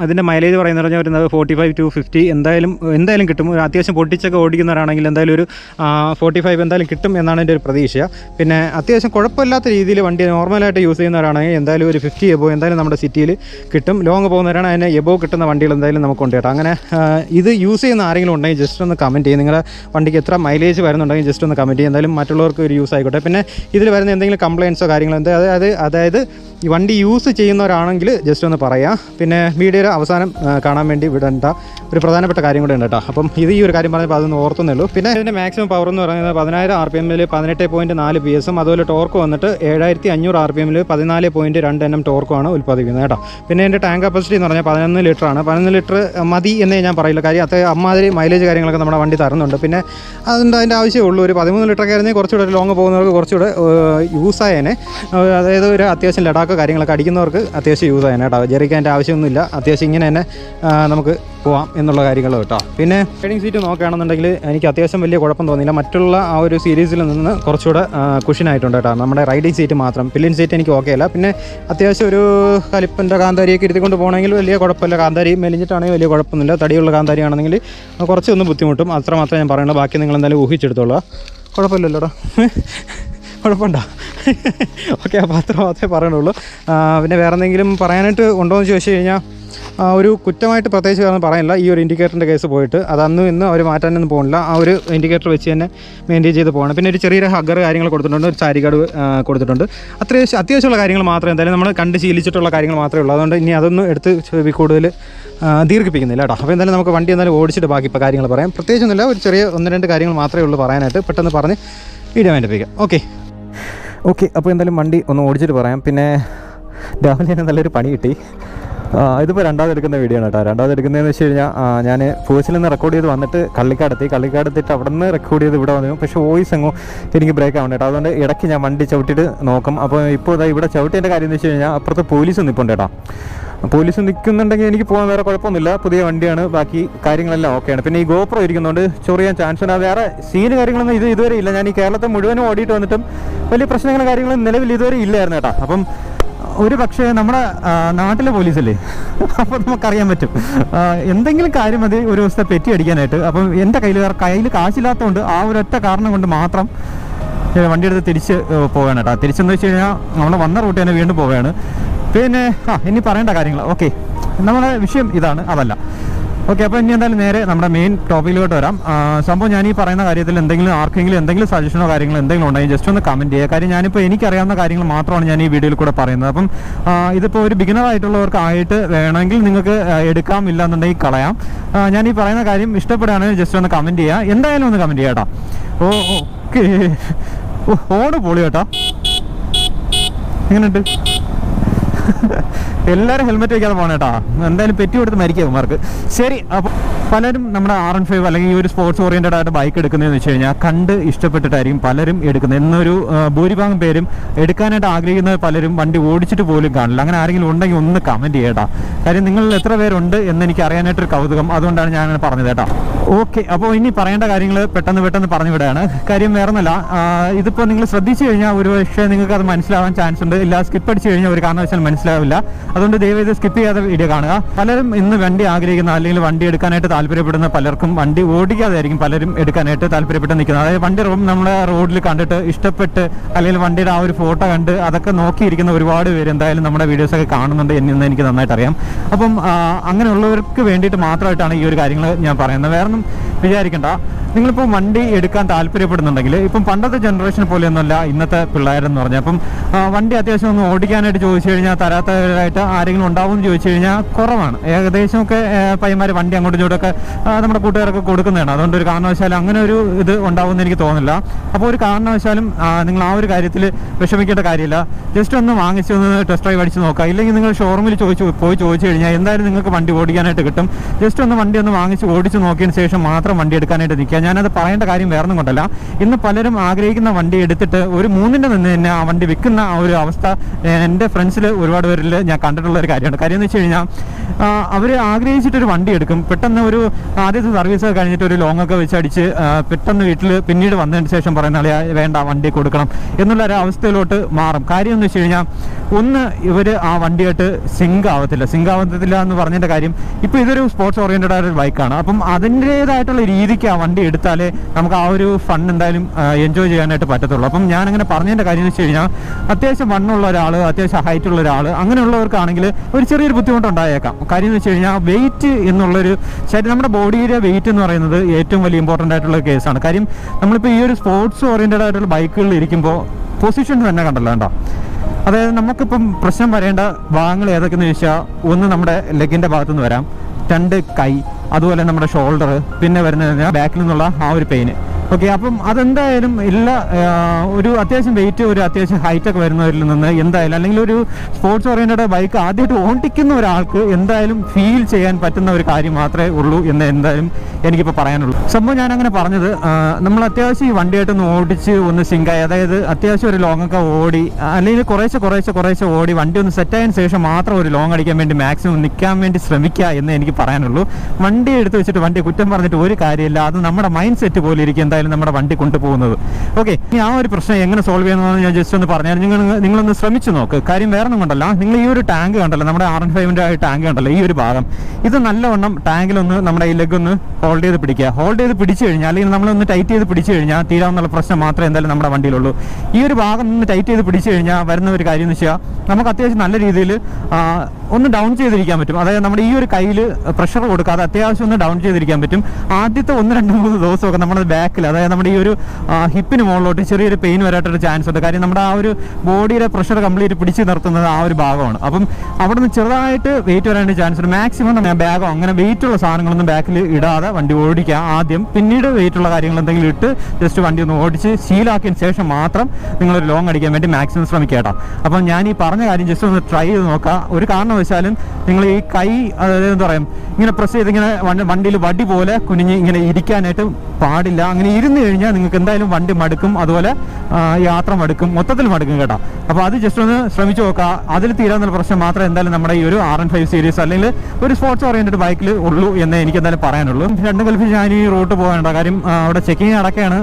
അതിന്റെ മൈലേജ് പറയുന്നത് പറഞ്ഞാൽ ഒരു ഫോർട്ടി ഫൈവ് ടു ഫിഫ്റ്റി എന്തായാലും എന്തായാലും കിട്ടും. ഒരു അത്യാവശ്യം പൊട്ടിച്ചൊക്കെ ഓടിക്കുന്നവരാണെങ്കിൽ എന്തായാലും ഒരു ഫോർട്ടി ഫൈവ് എന്തായാലും കിട്ടും എന്നാണ് എന്റെ ഒരു പ്രതീക്ഷ. പിന്നെ അത്യാവശ്യം കുഴപ്പമില്ലാത്ത രീതിയിൽ വണ്ടി നോർമലായിട്ട് യൂസ് ചെയ്യുന്നവരാണെങ്കിൽ എന്തായാലും ഒരു ഫിഫ്റ്റി എബോ എന്തായാലും നമ്മുടെ സിറ്റിയിൽ കിട്ടും. ലോങ് പോകുന്നവരാണ് അതിന് എബോ കിട്ടുന്ന വണ്ടികൾ എന്തായാലും നമുക്കുണ്ട് കേട്ടോ. അങ്ങനെ ഇത് യൂസ് ചെയ്യുന്ന ആരെങ്കിലും ഉണ്ടെങ്കിൽ ജസ്റ്റ് ഒന്ന് കമന്റ് ചെയ്യും. നിങ്ങളുടെ വണ്ടിക്ക് എത്ര മൈലേജ് വരുന്നുണ്ടെങ്കിൽ ജസ്റ്റ് ഒന്ന് കമന്റ് ചെയ്യും. എന്തായാലും മറ്റുള്ളവർക്ക് ഒരു യൂസ് ആയിക്കോട്ടെ. പിന്നെ ഇതിൽ വരുന്ന എന്തെങ്കിലും കംപ്ലയിൻസോ കാര്യങ്ങളോ എന്താ അതായത് അതായത് ഈ വണ്ടി യൂസ് ചെയ്യുന്നവരാണെങ്കിൽ ജസ്റ്റ് ഒന്ന് പറയാം. പിന്നെ വീഡിയോയുടെ അവസാനം കാണാൻ വേണ്ടി വിടേണ്ട ഒരു പ്രധാനപ്പെട്ട കാര്യം കൂടെ ഉണ്ട് കേട്ടോ. അപ്പം ഇത് ഈ ഒരു കാര്യം പറഞ്ഞപ്പോൾ അതൊന്ന് ഓർത്തുന്നേ ഉള്ളൂ. പിന്നെ ഇതിന്റെ മാക്സിമം പവർ എന്ന് പറയുന്നത് പതിനായിരം ആർ പി എമ്മിൽ പതിനെട്ട് പോയിന്റ് നാല് പി എസും അതുപോലെ ടോർക്ക് വന്നിട്ട് ഏഴായിരത്തി അഞ്ഞൂറ് ആർ പി എമ്മിൽ പതിനാല് പോയിന്റ് രണ്ട് എണ്ണം ടോർക്കുമാണ് ഉൽപ്പാദിപ്പിക്കുന്നത് കേട്ടോ. പിന്നെ എന്റെ ടാങ്ക് കപ്പാസിറ്റി എന്ന് പറഞ്ഞാൽ പതിനൊന്ന് ലിറ്ററാണ് പതിനൊന്ന് ലിറ്റർ മതി എന്നേ ഞാൻ പറയില്ല കാര്യം അത് അമ്മാതിരി മൈലേജ് കാര്യങ്ങളൊക്കെ നമ്മുടെ വണ്ടി തരുന്നുണ്ട്. പിന്നെ അതുകൊണ്ട് അതിന്റെ ആവശ്യമേ ഉള്ളൂ. ഒരു പതിമൂന്ന് ലിറ്ററൊക്കെ ആയിരുന്നെങ്കിൽ കുറച്ചുകൂടെ ലോങ് പോകുന്നവർക്ക് കുറച്ചുകൂടെ യൂസ് ആയേനെ. അതായത് ഒരു അത്യാവശ്യം ലഡാക്ക് കാര്യങ്ങളൊക്കെ അടിക്കുന്നവർക്ക് അത്യാവശ്യം യൂസ് ചെയ്യാൻ കേട്ടോ. ജെറിക്കാന്റെ ആവശ്യമൊന്നുമില്ല. അത്യാവശ്യം ഇങ്ങനെ തന്നെ നമുക്ക് പോവാം എന്നുള്ള കാര്യങ്ങൾ കേട്ടോ. പിന്നെ റൈഡിംഗ് സീറ്റ് നോക്കുകയാണെന്നുണ്ടെങ്കിൽ എനിക്ക് അത്യാവശ്യം വലിയ കുഴപ്പം തോന്നിയില്ല. മറ്റുള്ള ആ ഒരു സീരീസിൽ നിന്ന് കുറച്ചുകൂടെ കുഷനായിട്ടുണ്ട് കേട്ടോ. നമ്മുടെ റൈഡിംഗ് സീറ്റ് മാത്രം. പില്ലിൻ സീറ്റ് എനിക്ക് ഓക്കെ അല്ല. പിന്നെ അത്യാവശ്യം ഒരു കലിപ്പന്റെ കാന്താരിയൊക്കെ ഇരുത്തിക്കൊണ്ട് പോകണമെങ്കിൽ വലിയ കുഴപ്പമില്ല. കാന്താരി മെലിഞ്ഞിട്ടാണെങ്കിൽ വലിയ കുഴപ്പമൊന്നുമില്ല. തടിയുള്ള കാന്താരി ആണെങ്കിൽ കുറച്ചൊന്ന് ബുദ്ധിമുട്ടും. അത്ര മാത്രമേ ഞാൻ പറയുള്ളൂ. ബാക്കി നിങ്ങൾ എന്തായാലും ഊഹിച്ചെടുത്തോളൂ. കുഴപ്പമില്ലല്ലോടാ. കുഴപ്പമുണ്ടോ ഓക്കെ അപ്പോൾ അത്ര മാത്രമേ പറയണുള്ളൂ. പിന്നെ വേറെ എന്തെങ്കിലും പറയാനായിട്ട് ഉണ്ടോ എന്ന് ചോദിച്ചു കഴിഞ്ഞാൽ ഒരു കുറ്റമായിട്ട് പ്രത്യേകിച്ച് കാരണം പറയാനില്ല ഈ ഒരു ഇൻഡിക്കേറ്ററിന്റെ കേസ് പോയിട്ട് അത് അന്നും ഇന്നും അവർ മാറ്റാനൊന്നും പോകുന്നില്ല ആ ഒരു ഇൻഡിക്കേറ്റർ വെച്ച് തന്നെ മെയിന്റെയിൻ ചെയ്ത് പോകണം പിന്നെ ഒരു ചെറിയൊരു ഹഗർ കാര്യങ്ങൾ കൊടുത്തിട്ടുണ്ട്. ഒരു ചാരി കാർഡ് കൊടുത്തിട്ടുണ്ട്. അത്യാവശ്യം അത്യാവശ്യമുള്ള കാര്യങ്ങൾ മാത്രമേ എന്തായാലും നമ്മൾ കണ്ട് ശീലിച്ചിട്ടുള്ള കാര്യങ്ങൾ മാത്രമേ ഉള്ളൂ. അതുകൊണ്ട് ഇനി അതൊന്നും എടുത്ത് കൂടുതൽ ദീർഘിപ്പിക്കുന്നില്ല കേട്ടോ. അപ്പോൾ എന്തായാലും നമുക്ക് വണ്ടി എന്തായാലും ഓടിച്ചിട്ട് ബാക്കി ഇപ്പോൾ കാര്യങ്ങൾ പറയാം. പ്രത്യേകിച്ചൊന്നുമില്ല. ഒരു ചെറിയ ഒന്ന് രണ്ട് കാര്യങ്ങൾ മാത്രമേ ഉള്ളൂ പറയാനായിട്ട്. പെട്ടെന്ന് പറഞ്ഞ് വീഡിയോ വേണ്ടിപ്പിക്കാം ഓക്കെ. ഓക്കെ അപ്പോൾ എന്തായാലും വണ്ടി ഒന്ന് ഓടിച്ചിട്ട് പറയാം. പിന്നെ രാവിലെ തന്നെ നല്ലൊരു പണി കിട്ടി. ഇതിപ്പോൾ രണ്ടാമത് എടുക്കുന്ന വീഡിയോ ആണ് കേട്ടോ. രണ്ടാമത് എടുക്കുന്നതെന്ന് വെച്ച് കഴിഞ്ഞാൽ ഞാൻ ഫോഴ്സിൽ നിന്ന് റെക്കോർഡ് ചെയ്ത് വന്നിട്ട് കള്ളിക്കാടെത്തി കള്ളിക്കാടെത്തിയിട്ട് അവിടെ നിന്ന് റെക്കോർഡ് ചെയ്ത് ഇവിടെ വന്നു. പക്ഷേ വോയിസ് എങ്ങോ എനിക്ക് ബ്രേക്ക് ആവണം കേട്ടോ. അതുകൊണ്ട് ഇടയ്ക്ക് ഞാൻ വണ്ടി ചവിട്ടിയിട്ട് നോക്കും. അപ്പോൾ ഇപ്പോൾ ഇതാ ഇവിടെ ചവിട്ടിന്റെ കാര്യം എന്ന് വെച്ച് കഴിഞ്ഞാൽ അപ്പുറത്ത് പോലീസ് നിൽപ്പുണ്ട് കേട്ടോ. പോലീസ് നിൽക്കുന്നുണ്ടെങ്കിൽ എനിക്ക് പോകാൻ വേറെ കുഴപ്പമൊന്നുമില്ല. പുതിയ വണ്ടിയാണ്. ബാക്കി കാര്യങ്ങളെല്ലാം ഓക്കെയാണ്. പിന്നെ ഈ ഗോപ്രോ ഇരിക്കുന്നതുകൊണ്ട് ചൊറിയാൻ ചാൻസ് ഉണ്ട്. വേറെ സീന് കാര്യങ്ങളൊന്നും ഇത് ഇതുവരെ ഇല്ല. ഞാൻ ഈ കേരളത്തെ മുഴുവനും ഓടിയിട്ട് വന്നിട്ടും വലിയ പ്രശ്നങ്ങളും കാര്യങ്ങളും നിലവിൽ ഇതുവരെ ഇല്ലായിരുന്നു കേട്ടോ. അപ്പം ഒരു പക്ഷേ നമ്മുടെ നാട്ടിലെ പോലീസല്ലേ? അപ്പോൾ നമുക്കറിയാൻ പറ്റും. എന്തെങ്കിലും കാര്യം മതി ഒരു ദിവസത്തെ പെറ്റി അടിക്കാനായിട്ട്. അപ്പം എന്റെ കയ്യിൽ കയ്യിൽ കാശില്ലാത്തതുകൊണ്ട് ആ ഒരൊറ്റ കാരണം കൊണ്ട് മാത്രം വണ്ടി എടുത്ത് തിരിച്ച് പോവാണ് കേട്ടോ. തിരിച്ചെന്ന് വെച്ച് കഴിഞ്ഞാൽ നമ്മൾ വന്ന റൂട്ട് തന്നെ വീണ്ടും പോവുകയാണ്. പിന്നെ ആ ഇനി പറയേണ്ട കാര്യങ്ങൾ ഓക്കെ. നമ്മുടെ വിഷയം ഇതാണ് അതല്ല. ഓക്കെ അപ്പോൾ ഇനി എന്തായാലും നേരെ നമ്മുടെ മെയിൻ ടോപ്പിക്കിലോട്ട് വരാം. സംഭവം ഞാൻ ഈ പറയുന്ന കാര്യത്തിൽ എന്തെങ്കിലും ആർക്കെങ്കിലും എന്തെങ്കിലും സജഷനോ കാര്യങ്ങൾ എന്തെങ്കിലും ഉണ്ടെങ്കിൽ ജസ്റ്റ് ഒന്ന് കമന്റ് ചെയ്യുക. കാര്യം ഞാനിപ്പോൾ എനിക്കറിയാവുന്ന കാര്യങ്ങൾ മാത്രമാണ് ഞാൻ ഈ വീഡിയോയിൽ കൂടെ പറയുന്നത്. അപ്പം ഇതിപ്പോൾ ഒരു ബിഗിനർ ആയിട്ടുള്ളവർക്ക് ആയിട്ട് വേണമെങ്കിൽ നിങ്ങൾക്ക് എടുക്കാം ഇല്ല എന്നുണ്ടെങ്കിൽ കളയാം. ഞാൻ ഈ പറയുന്ന കാര്യം ഇഷ്ടപ്പെടുകയാണെങ്കിൽ ജസ്റ്റ് ഒന്ന് കമന്റ് ചെയ്യുക. എന്തായാലും ഒന്ന് കമന്റ് ചെയ്യാം കേട്ടോ. ഓ ഓക്കെ. ഓട് പൊളി കേട്ടോ. എങ്ങനെയുണ്ട്? എല്ലാവരും ഹെൽമെറ്റ് വയ്ക്കാതെ പോകണം കേട്ടോ എന്തായാലും പെറ്റി കൊടുത്ത് മരിക്കും അവർക്ക് ശരി അപ്പോൾ പലരും നമ്മുടെ ആർ എൻ ഫൈവ് അല്ലെങ്കിൽ ഈ ഒരു സ്പോർട്സ് ഓറിയന്റഡ് ആയിട്ട് ബൈക്ക് എടുക്കുന്നതെന്ന് വെച്ച് കഴിഞ്ഞാൽ കണ്ട് ഇഷ്ടപ്പെട്ടിട്ടായിരിക്കും പലരും എടുക്കുന്നത്. എന്നൊരു ഭൂരിഭാഗം പേരും എടുക്കാനായിട്ട് ആഗ്രഹിക്കുന്ന പലരും വണ്ടി ഓടിച്ചിട്ട് പോലും കാണില്ല. അങ്ങനെ ആരെങ്കിലും ഉണ്ടെങ്കിൽ ഒന്ന് കമന്റ് ചെയ്യട്ടാ കാര്യം നിങ്ങളിൽ എത്ര പേരുണ്ട് എന്ന് എനിക്ക് അറിയാനായിട്ടൊരു കൗതുകം. അതുകൊണ്ടാണ് ഞാൻ അങ്ങനെ പറഞ്ഞത് കേട്ടോ. ഓക്കെ അപ്പോൾ ഇനി പറയേണ്ട കാര്യങ്ങൾ പെട്ടെന്ന് പെട്ടെന്ന് പറഞ്ഞു വിടുകയാണ് കാര്യം വേറെ ഒന്നല്ല ഇതിപ്പോൾ നിങ്ങൾ ശ്രദ്ധിച്ചു കഴിഞ്ഞാൽ ഒരു പക്ഷേ നിങ്ങൾക്ക് അത് മനസ്സിലാവാൻ ചാൻസ് ഉണ്ട്. ഇല്ല സ്കിപ്പ് അടിച്ചു കഴിഞ്ഞാൽ ഒരു കാരണവശാലും മനസ്സിലാവില്ല. അതുകൊണ്ട് ദയവ് ഇത് സ്കിപ്പ് ചെയ്യാതെ വീഡിയോ കാണുക. പലരും ഇന്ന് വണ്ടി ആഗ്രഹിക്കുന്ന അല്ലെങ്കിൽ വണ്ടി എടുക്കാനായിട്ട് താല്പര്യപ്പെടുന്ന പലർക്കും വണ്ടി ഓടിക്കാതെ ആയിരിക്കും പലരും എടുക്കാനായിട്ട് താല്പര്യപ്പെട്ട് നിൽക്കുന്നത്. അതായത് വണ്ടി നമ്മുടെ റോഡിൽ കണ്ടിട്ട് ഇഷ്ടപ്പെട്ട് അല്ലെങ്കിൽ വണ്ടിയുടെ ആ ഒരു ഫോട്ടോ കണ്ട് അതൊക്കെ നോക്കിയിരിക്കുന്ന ഒരുപാട് പേര് എന്തായാലും നമ്മുടെ വീഡിയോസൊക്കെ കാണുന്നുണ്ട് എന്ന് എനിക്ക് നന്നായിട്ട് അറിയാം. അപ്പം അങ്ങനെയുള്ളവർക്ക് വേണ്ടിയിട്ട് മാത്രമായിട്ടാണ് ഈ ഒരു കാര്യങ്ങൾ ഞാൻ പറയുന്നത്. വേറൊന്നും വിചാരിക്കണ്ട. നിങ്ങളിപ്പോൾ വണ്ടി എടുക്കാൻ താല്പര്യപ്പെടുന്നുണ്ടെങ്കിൽ ഇപ്പം പണ്ടത്തെ ജനറേഷൻ പോലെയൊന്നുമല്ല ഇന്നത്തെ പിള്ളേരെന്ന് പറഞ്ഞാൽ. അപ്പം വണ്ടി അത്യാവശ്യം ഒന്ന് ഓടിക്കാനായിട്ട് ചോദിച്ചു കഴിഞ്ഞാൽ തരാത്തവരായിട്ട് ആരെങ്കിലും ഉണ്ടാവും എന്ന് ചോദിച്ചു കഴിഞ്ഞാൽ കുറവാണ്. ഏകദേശമൊക്കെ പയ്യന്മാർ വണ്ടി അങ്ങോട്ടും ഇങ്ങോട്ടൊക്കെ നമ്മുടെ കൂട്ടുകാരൊക്കെ കൊടുക്കുന്നതാണ്. അതുകൊണ്ട് ഒരു കാരണവശാലും അങ്ങനെ ഒരു ഇത് ഉണ്ടാവുമെന്ന് എനിക്ക് തോന്നുന്നില്ല. അപ്പോൾ ഒരു കാരണവശാലും നിങ്ങൾ ആ ഒരു കാര്യത്തിൽ വിഷമിക്കേണ്ട കാര്യമില്ല. ജസ്റ്റ് ഒന്ന് വാങ്ങിച്ച് ഒന്ന് ടെസ്റ്റ് ഡ്രൈവ് അടിച്ച് നോക്കുക. ഇല്ലെങ്കിൽ നിങ്ങൾ ഷോറൂമിൽ ചോദിച്ചു പോയി ചോദിച്ചു കഴിഞ്ഞാൽ എന്തായാലും നിങ്ങൾക്ക് വണ്ടി ഓടിക്കാനായിട്ട് കിട്ടും. ജസ്റ്റ് ഒന്ന് വണ്ടി ഒന്ന് വാങ്ങിച്ച് ഓടിച്ച് നോക്കിയതിന് ശേഷം മാത്രം വണ്ടി എടുക്കാനായിട്ട് നിൽക്കുക. ഞാനത് പറയേണ്ട കാര്യം വേറൊന്നും കൊണ്ടല്ല. ഇന്ന് പലരും ആഗ്രഹിക്കുന്ന വണ്ടി എടുത്തിട്ട് ഒരു മൂന്നിന്റെ നിന്ന് തന്നെ ആ വണ്ടി വിൽക്കുന്ന ആ ഒരു അവസ്ഥ എന്റെ ഫ്രണ്ട്സിൽ ഒരുപാട് പേരിൽ ഞാൻ കണ്ടിട്ടുള്ള ഒരു കാര്യമാണ്. കാര്യം എന്ന് വെച്ച് കഴിഞ്ഞാൽ അവർ ആഗ്രഹിച്ചിട്ടൊരു വണ്ടി എടുക്കും. പെട്ടെന്ന് ഒരു ആദ്യത്തെ സർവീസ് കഴിഞ്ഞിട്ട് ഒരു ലോങ് ഒക്കെ വെച്ച് അടിച്ച് പെട്ടെന്ന് വീട്ടിൽ പിന്നീട് വന്നതിന് ശേഷം പറയുന്ന വേണ്ട വണ്ടി കൊടുക്കണം. എന്നുള്ള ഒരു അവസ്ഥയിലോട്ട് മാറും. കാര്യം എന്ന് വെച്ച് കഴിഞ്ഞാൽ ഒന്ന് ഇവർ ആ വണ്ടിയായിട്ട് സിങ്ക് ആവത്തില്ല. സിങ്ക് ആവത്തില്ല എന്ന് പറഞ്ഞതിന്റെ കാര്യം ഇപ്പോൾ ഇതൊരു സ്പോർട്സ് ഓറിയന്റഡ് ആയ ഒരു ബൈക്കാണ് അപ്പം അതിന്റേതായിട്ടുള്ള രീതിക്ക് ആ വണ്ടി എടുത്താലേ നമുക്ക് ആ ഒരു ഫൺ എന്തായാലും എൻജോയ് ചെയ്യാനായിട്ട് പറ്റത്തുള്ളൂ. അപ്പം ഞാൻ അങ്ങനെ പറഞ്ഞതിന്റെ കാര്യം എന്ന് വെച്ച് കഴിഞ്ഞാൽ അത്യാവശ്യം വണ്ണുള്ള ഒരാൾ അത്യാവശ്യം ഹൈറ്റ് ഉള്ള ഒരാൾ അങ്ങനെയുള്ളവർക്കാണെങ്കിൽ ഒരു ചെറിയൊരു ബുദ്ധിമുട്ട് ഉണ്ടായേക്കാം കാര്യം എന്ന് വെച്ച് കഴിഞ്ഞാൽ വെയിറ്റ് എന്നുള്ളൊരു ശരി നമ്മുടെ ബോഡിയുടെ വെയിറ്റ് എന്ന് പറയുന്നത് ഏറ്റവും വലിയ ഇമ്പോർട്ടന്റ് ആയിട്ടുള്ള കേസാണ് കാര്യം നമ്മളിപ്പോൾ ഈ ഒരു സ്പോർട്സ് ഓറിയന്റഡ് ആയിട്ടുള്ള ബൈക്കുകളിൽ ഇരിക്കുമ്പോൾ പൊസിഷൻ തന്നെ കണ്ടല്ലോ കേട്ടോ അതായത് നമുക്കിപ്പം പ്രശ്നം വരേണ്ട ഭാഗങ്ങൾ ഏതൊക്കെയെന്ന് ചോദിച്ചാൽ ഒന്ന് നമ്മുടെ ലെഗിന്റെ ഭാഗത്തുനിന്ന് വരാം. രണ്ട് കൈ അതുപോലെ നമ്മുടെ ഷോൾഡർ പിന്നെ വരുന്നത് ബാക്കിൽ നിന്നുള്ള ആ ഒരു പെയിന് ഓക്കെ അപ്പം അതെന്തായാലും എല്ലാ ഒരു അത്യാവശ്യം വെയിറ്റ് ഒരു അത്യാവശ്യം ഹൈറ്റ് ഒക്കെ വരുന്നവരിൽ നിന്ന് എന്തായാലും അല്ലെങ്കിൽ ഒരു സ്പോർട്സ് ഓറിയന്റഡ് ബൈക്ക് ആദ്യമായിട്ട് ഓടിക്കുന്ന ഒരാൾക്ക് എന്തായാലും ഫീൽ ചെയ്യാൻ പറ്റുന്ന ഒരു കാര്യം മാത്രമേ ഉള്ളൂ എന്ന് എന്തായാലും എനിക്കിപ്പോൾ പറയാനുള്ളൂ. സംഭവം ഞാൻ അങ്ങനെ പറഞ്ഞത് നമ്മൾ അത്യാവശ്യം ഈ വണ്ടിയായിട്ടൊന്ന് ഓടിച്ച് ഒന്ന് സിങ്കായി അതായത് അത്യാവശ്യം ഒരു ലോങ് ഒക്കെ ഓടി അല്ലെങ്കിൽ കുറേശ്ശെ കുറേശ്ശെ കുറേശ്ശെ ഓടി വണ്ടി ഒന്ന് സെറ്റായതിനു ശേഷം മാത്രം ഒരു ലോങ് അടിക്കാൻ വേണ്ടി മാക്സിമം നിൽക്കാൻ വേണ്ടി ശ്രമിക്കുക എന്ന് എനിക്ക് പറയാനുള്ളൂ. വണ്ടി എടുത്ത് വെച്ചിട്ട് വണ്ടി കുറ്റം പറഞ്ഞിട്ട് ഒരു കാര്യമില്ല അത് നമ്മുടെ മൈൻഡ് സെറ്റ് പോലെ ഇരിക്കും. എന്തായാലും നമ്മുടെ വണ്ടി കൊണ്ടുപോകുന്നത്. ഓക്കെ ഇനി ആ ഒരു പ്രശ്നം എങ്ങനെ സോൾവ് ചെയ്യുന്നതെന്ന് ഞാൻ ജസ്റ്റ് ഒന്ന് പറഞ്ഞാൽ നിങ്ങൾ നിങ്ങളൊന്ന് ശ്രമിച്ചു നോക്ക്. കാര്യം വേറെ ഒന്നും കൊണ്ടല്ല. നിങ്ങൾ ഈ ഒരു ടാങ്ക് കണ്ടല്ലോ നമ്മുടെ ആർ എൻ ഫൈവിന്റെ ടാങ്ക് കണ്ടല്ലോ ഈ ഒരു ഭാഗം. ഇത് നല്ലവണ്ണം ടാങ്കിലൊന്ന് നമ്മുടെ ഈ ലെഗ് ഒന്ന് ഹോൾഡ് ചെയ്ത് പിടിക്കുക. ഹോൾഡ് ചെയ്ത് പിടിച്ചു കഴിഞ്ഞാൽ അല്ലെങ്കിൽ നമ്മളൊന്ന് ടൈറ്റ് ചെയ്ത് പിടിച്ചു കഴിഞ്ഞാൽ തീരാവുന്നുള്ള പ്രശ്നം മാത്രമേ എന്തായാലും നമ്മുടെ വണ്ടിയിലുള്ളൂ. ഈ ഒരു ഭാഗം ഒന്ന് ടൈറ്റ് ചെയ്ത് പിടിച്ചു കഴിഞ്ഞാൽ വരുന്ന ഒരു കാര്യം എന്ന് വെച്ചാൽ നമുക്ക് അത്യാവശ്യം നല്ല രീതിയിൽ ഒന്ന് ഡൗൺ ചെയ്തിരിക്കാൻ പറ്റും. അതായത് നമ്മുടെ ഈ ഒരു കയ്യിൽ പ്രഷർ കൊടുക്കാതെ അത്യാവശ്യം ഒന്ന് ഡൗൺ ചെയ്തിരിക്കാൻ പറ്റും. ആദ്യത്തെ ഒന്ന് രണ്ട് മൂന്ന് ദിവസമൊക്കെ നമ്മുടെ ബാക്കിൽ അതായത് നമ്മുടെ ഈ ഒരു ഹിപ്പിന് മുകളിലോട്ട് ചെറിയൊരു പെയിൻ വരാട്ടൊരു ചാൻസ് ഉണ്ട്. കാര്യം നമ്മുടെ ആ ഒരു ബോഡിയുടെ പ്രഷർ കംപ്ലീറ്റ് പിടിച്ച് നിർത്തുന്നത് ആ ഒരു ഭാഗമാണ്. അപ്പം അവിടെ നിന്ന് ചെറുതായിട്ട് വെയിറ്റ് വരാനുള്ള ചാൻസ് ഉണ്ട്. മാക്സിമം നമ്മൾ ബാഗോ അങ്ങനെ വെയിറ്റ് ഉള്ള സാധനങ്ങളൊന്നും ബാക്കിൽ ഇടാതെ വണ്ടി ഓടിക്കുക ആദ്യം. പിന്നീട് വെയിറ്റ് ഉള്ള കാര്യങ്ങൾ എന്തെങ്കിലും ഇട്ട് ജസ്റ്റ് വണ്ടി ഒന്ന് ഓടിച്ച് ശീലാക്കിയതിന് ശേഷം മാത്രം നിങ്ങളൊരു ലോങ് അടിക്കാൻ വേണ്ടി മാക്സിമം ശ്രമിക്കുക കേട്ടോ. അപ്പം ഞാൻ ഈ പറഞ്ഞ കാര്യം ജസ്റ്റ് ഒന്ന് ട്രൈ ചെയ്ത് നോക്കുക ഒരു കാരണവശാലും നിങ്ങൾ ഈ കൈ അതായത് എന്താ പറയുക ഇങ്ങനെ പ്രസ് ചെയ്ത് ഇങ്ങനെ വണ്ടിയിൽ വടി പോലെ കുനിഞ്ഞ് ഇങ്ങനെ ഇരിക്കാനായിട്ട് പാടില്ല. അങ്ങനെ ഇരുന്ന് കഴിഞ്ഞാൽ നിങ്ങൾക്ക് എന്തായാലും വണ്ടി മടുക്കും അതുപോലെ യാത്ര മടുക്കും. മൊത്തത്തിൽ മടുക്കും കേട്ടോ. അപ്പോൾ അത് ജസ്റ്റ് ഒന്ന് ശ്രമിച്ചു നോക്കുക. അതിൽ തീരാവുന്ന പ്രശ്നം മാത്രമേ എന്തായാലും നമ്മുടെ ഈ ഒരു ആർ എൻ ഫൈവ് സീരീസ് അല്ലെങ്കിൽ ഒരു സ്പോർട്സ് ഓറിയന്റഡ് ബൈക്കിൽ ഉള്ളൂ എന്ന് എനിക്ക് എന്തായാലും പറയാനുള്ളൂ. രണ്ട് കൽപ്പിച്ച് ഞാൻ ഈ റൂട്ട് പോകേണ്ട കാര്യം അവിടെ ചെക്കിങ് അടക്കാണ്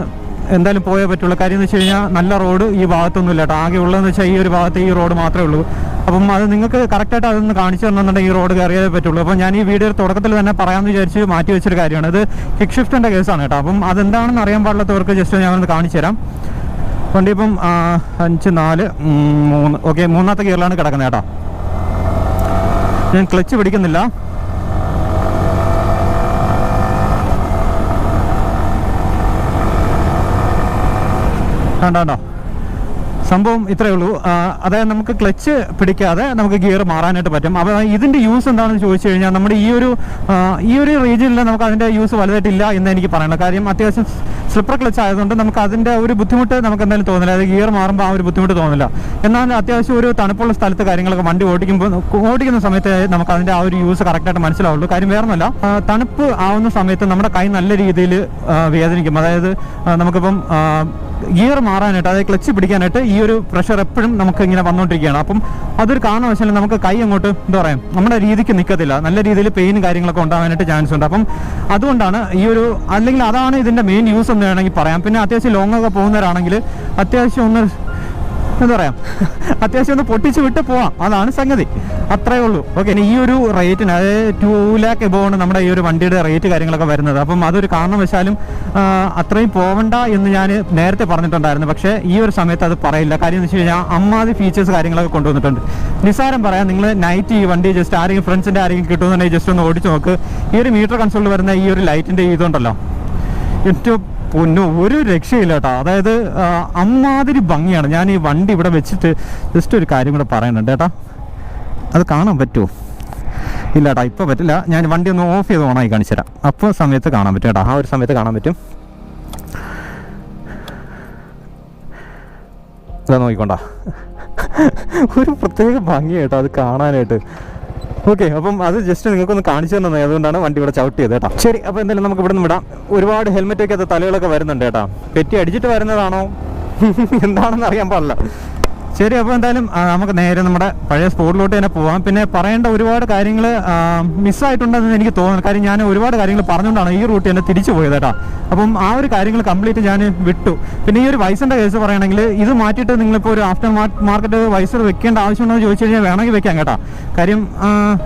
എന്തായാലും പോയേ പറ്റുള്ളൂ. കാര്യം എന്ന് വെച്ച് കഴിഞ്ഞാൽ നല്ല റോഡ് ഈ ഭാഗത്തൊന്നുമില്ല കേട്ടോ. ആകെ ഉള്ളതെന്ന് വെച്ചാൽ ഈ ഒരു ഭാഗത്ത് ഈ റോഡ് മാത്രമേ ഉള്ളൂ. അപ്പം അത് നിങ്ങൾക്ക് കറക്റ്റായിട്ട് അതൊന്ന് കാണിച്ചു തന്നിട്ടുണ്ടെങ്കിൽ ഈ റോഡ് കയറിയേ പറ്റുള്ളൂ. അപ്പം ഞാൻ ഈ വീഡിയോ തുടക്കത്തിൽ തന്നെ പറയാമെന്ന് വിചാരിച്ച് മാറ്റി വെച്ചൊരു കാര്യമാണ്. ഇത് കിക്ക് ഷിഫ്റ്റിന്റെ കേസാണ് കേട്ടോ. അപ്പം അതെന്താണെന്ന് അറിയാൻ പാടില്ലാത്തവർക്ക് ജസ്റ്റ് ഞാനൊന്ന് കാണിച്ചു തരാം. വണ്ടി ഇപ്പം അഞ്ച് നാല് മൂന്ന് ഓക്കെ മൂന്നാമത്തെ ഗിയറിലാണ് കിടക്കുന്നത് കേട്ടോ. ഞാൻ ക്ലച്ച് പിടിക്കുന്നില്ല. കണ്ടോ? സംഭവം ഇത്രയേ ഉള്ളൂ. അതായത് നമുക്ക് ക്ലച്ച് പിടിക്കാതെ നമുക്ക് ഗിയർ മാറാനായിട്ട് പറ്റും. അപ്പോൾ ഇതിന്റെ യൂസ് എന്താണെന്ന് ചോദിച്ചു കഴിഞ്ഞാൽ നമ്മുടെ ഈ ഒരു ഈ ഒരു റീജിയനിൽ നമുക്ക് അതിന്റെ യൂസ് വലുതായിട്ടില്ല എന്ന് എനിക്ക് പറയണം കാര്യം അത്യാവശ്യം സ്ലിപ്പർ ക്ലച്ച് ആയതുകൊണ്ട് നമുക്ക് അതിന്റെ ഒരു ബുദ്ധിമുട്ട് നമുക്ക് എന്തായാലും തോന്നില്ല. അതായത് ഗിയർ മാറുമ്പോൾ ആ ഒരു ബുദ്ധിമുട്ട് തോന്നില്ല. എന്നാൽ അത്യാവശ്യം ഒരു തണുപ്പുള്ള സ്ഥലത്ത് കാര്യങ്ങളൊക്കെ വണ്ടി ഓടിക്കുമ്പോൾ ഓടിക്കുന്ന സമയത്ത് നമുക്ക് അതിന്റെ ആ ഒരു യൂസ് കറക്റ്റായിട്ട് മനസ്സിലാവുള്ളൂ. കാര്യം വേറൊന്നുമല്ല തണുപ്പ് ആവുന്ന സമയത്ത് നമ്മുടെ കൈ നല്ല രീതിയിൽ വേദനിക്കും. അതായത് നമുക്കിപ്പം ഗിയർ മാറാനായിട്ട് അതായത് ക്ലച്ച് പിടിക്കാനായിട്ട് ഈ ഒരു പ്രഷർ എപ്പോഴും നമുക്ക് ഇങ്ങനെ വന്നുകൊണ്ടിരിക്കുകയാണ് അപ്പം അതൊരു കാരണവശാലും നമുക്ക് കൈ അങ്ങോട്ട് എന്താ പറയാം നമ്മുടെ രീതിക്ക് നിൽക്കത്തില്ല നല്ല രീതിയിൽ പെയിൻ കാര്യങ്ങളൊക്കെ ഉണ്ടാകാനായിട്ട് ചാൻസ് ഉണ്ട്. അപ്പം അതുകൊണ്ടാണ് ഈ ഒരു അല്ലെങ്കിൽ അതാണ് ഇതിന്റെ മെയിൻ യൂസ് എന്ന് വേണമെങ്കിൽ പറയാം. പിന്നെ അത്യാവശ്യം ലോങ്ങൊക്കെ പോകുന്നവരാണെങ്കിൽ അത്യാവശ്യം ഒന്ന് എന്താ പറയാ. അത്യാവശ്യം ഒന്ന് പൊട്ടിച്ച് വിട്ട് പോവാം. അതാണ് സംഗതി. അത്രേ ഉള്ളൂ. ഓക്കെ ഈ ഒരു റേറ്റിന് അതായത് ടു ലാക്ക് എബോണ് നമ്മുടെ ഈ ഒരു വണ്ടിയുടെ റേറ്റ് കാര്യങ്ങളൊക്കെ വരുന്നത്. അപ്പം അതൊരു കാരണവശാലും അത്രയും പോവണ്ട എന്ന് ഞാൻ നേരത്തെ പറഞ്ഞിട്ടുണ്ടായിരുന്നു. പക്ഷേ ഈ ഒരു സമയത്ത് അത് പറയില്ല. കാര്യം എന്ന് വെച്ച് കഴിഞ്ഞാൽ അമ്മാതി ഫീച്ചേഴ്സ് കാര്യങ്ങളൊക്കെ കൊണ്ടുവന്നിട്ടുണ്ട്. നിസ്സാരം പറയാം നിങ്ങൾ നൈറ്റ് ഈ വണ്ടി ജസ്റ്റ് ആരെങ്കിലും ഫ്രണ്ട്സിന്റെ ആരെങ്കിലും കിട്ടുമെന്നുണ്ടെങ്കിൽ ജസ്റ്റ് ഒന്ന് ഓടിച്ച് നോക്ക്. ഈ ഒരു മീറ്റർ കൺസോളിൽ വരുന്ന ഈ ഒരു ലൈറ്റിന്റെ ഇതുണ്ടല്ലോ ഏറ്റവും പൊന്നു ഒരു രക്ഷയില്ല കേട്ടോ അതായത് അമ്മാതിരി ഭംഗിയാണ്. ഞാൻ ഈ വണ്ടി ഇവിടെ വെച്ചിട്ട് ജസ്റ്റ് ഒരു കാര്യം കൂടെ പറയുന്നുണ്ട് കേട്ടോ. അത് കാണാൻ പറ്റുമോ? ഇല്ല കേട്ടോ ഇപ്പോൾ പറ്റില്ല. ഞാൻ വണ്ടി ഒന്ന് ഓഫ് ചെയ്ത് ഓണായി കാണിച്ചു തരാം അപ്പോൾ സമയത്ത് കാണാൻ പറ്റും കേട്ടോ. ആ ഒരു സമയത്ത് കാണാൻ പറ്റും. ഇതാ നോക്കിക്കൊണ്ട. ഒരു പ്രത്യേക ഭംഗി കേട്ടോ അത് കാണാനായിട്ട്. ഓക്കെ അപ്പം അത് ജസ്റ്റ് നിങ്ങൾക്കൊന്ന് കാണിച്ചു തന്നെ അതുകൊണ്ടാണ് വണ്ടി ഇവിടെ ചവിട്ടിയത് കേട്ടോ. ശരി അപ്പോൾ എന്തായാലും നമുക്ക് ഇവിടെ വിടാം. ഒരുപാട് ഹെൽമെറ്റ് ഒക്കെ തലകളൊക്കെ വരുന്നുണ്ട് കേട്ടോ. പെറ്റി അടിച്ചിട്ട് വരുന്നതാണോ? എന്താണെന്ന് അറിയാൻ പാടില്ല. ശരി അപ്പോൾ എന്തായാലും നമുക്ക് നേരെ നമ്മുടെ പഴയ സ്പോട്ടിലോട്ട് തന്നെ പോവാം. പിന്നെ പറയേണ്ട ഒരുപാട് കാര്യങ്ങൾ മിസ്സായിട്ടുണ്ടെന്ന് എനിക്ക് തോന്നുന്നു. കാര്യം ഞാൻ ഒരുപാട് കാര്യങ്ങൾ പറഞ്ഞുകൊണ്ടാണ് ഈ റൂട്ട് തന്നെ തിരിച്ചു പോയത് കേട്ടോ. അപ്പം ആ ഒരു കാര്യങ്ങൾ കംപ്ലീറ്റ് ഞാൻ വിട്ടു. പിന്നെ ഈ ഒരു വൈസിന്റെ കേസ് പറയുകയാണെങ്കിൽ ഇത് മാറ്റിയിട്ട് നിങ്ങളിപ്പോൾ ഒരു ആഫ്റ്റർ മാർക്കറ്റ് വൈസർ വെക്കേണ്ട ആവശ്യമുണ്ടോ എന്ന് ചോദിച്ചു കഴിഞ്ഞാൽ വേണമെങ്കിൽ വെക്കാം കേട്ടോ. കാര്യം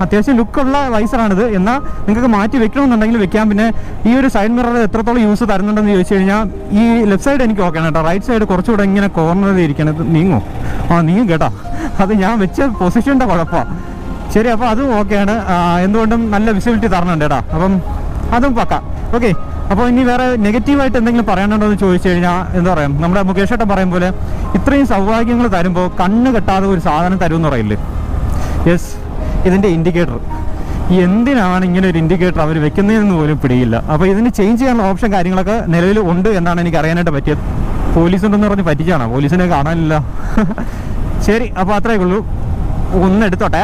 അത്യാവശ്യം ലുക്കുള്ള വൈസറാണിത്. എന്നാൽ നിങ്ങൾക്ക് മാറ്റി വെക്കണമെന്നുണ്ടെങ്കിൽ വെക്കാം. പിന്നെ ഈ ഒരു സൈഡ് മിറർ എത്രത്തോളം യൂസ് തരുന്നുണ്ടെന്ന് ചോദിച്ചു കഴിഞ്ഞാൽ ഈ ലെഫ്റ്റ് സൈഡ് എനിക്ക് ഓക്കെയാണ് കേട്ടോ. റൈറ്റ് സൈഡ് കുറച്ചുകൂടെ ഇങ്ങനെ കോർണറിൽ ഇരിക്കണത് നീങ്ങോ. ആ നീയും കേട്ടോ. അത് ഞാൻ വെച്ച പൊസിഷന്റെ കുഴപ്പമാണ് ശരി അപ്പോൾ അതും ഓക്കെയാണ് എന്തുകൊണ്ടും നല്ല വിസിബിലിറ്റി തരണുണ്ട് കേട്ടോ. അപ്പം അതും പക്ക. ഓക്കെ അപ്പോൾ ഇനി വേറെ നെഗറ്റീവായിട്ട് എന്തെങ്കിലും പറയാനുണ്ടോ എന്ന് ചോദിച്ചു കഴിഞ്ഞാൽ എന്താ പറയുക നമ്മുടെ മുകേഷ് ഏട്ടൻ പറയും പോലെ ഇത്രയും സൗഭാഗ്യങ്ങൾ തരുമ്പോൾ കണ്ണ് കെട്ടാതെ ഒരു സാധനം തരുമെന്ന് പറയില്ലേ? യെസ് ഇതിന്റെ ഇൻഡിക്കേറ്റർ എന്തിനാണ് ഇങ്ങനെ ഒരു ഇൻഡിക്കേറ്റർ അവർ വെക്കുന്നതെന്ന് പോലും പിടിയില്ല. അപ്പോൾ ഇതിന് ചേഞ്ച് ചെയ്യാനുള്ള ഓപ്ഷൻ കാര്യങ്ങളൊക്കെ നിലവിൽ ഉണ്ട് എന്നാണ് എനിക്ക് അറിയാനായിട്ട് പറ്റിയത്. പോലീസ് ഉണ്ടെന്ന് പറഞ്ഞ് പറ്റിച്ചാണോ പോലീസിനെ കാണാനില്ല. ശരി അപ്പോൾ അത്രേ ഉള്ളൂ. ഒന്ന് എടുത്തോട്ടെ.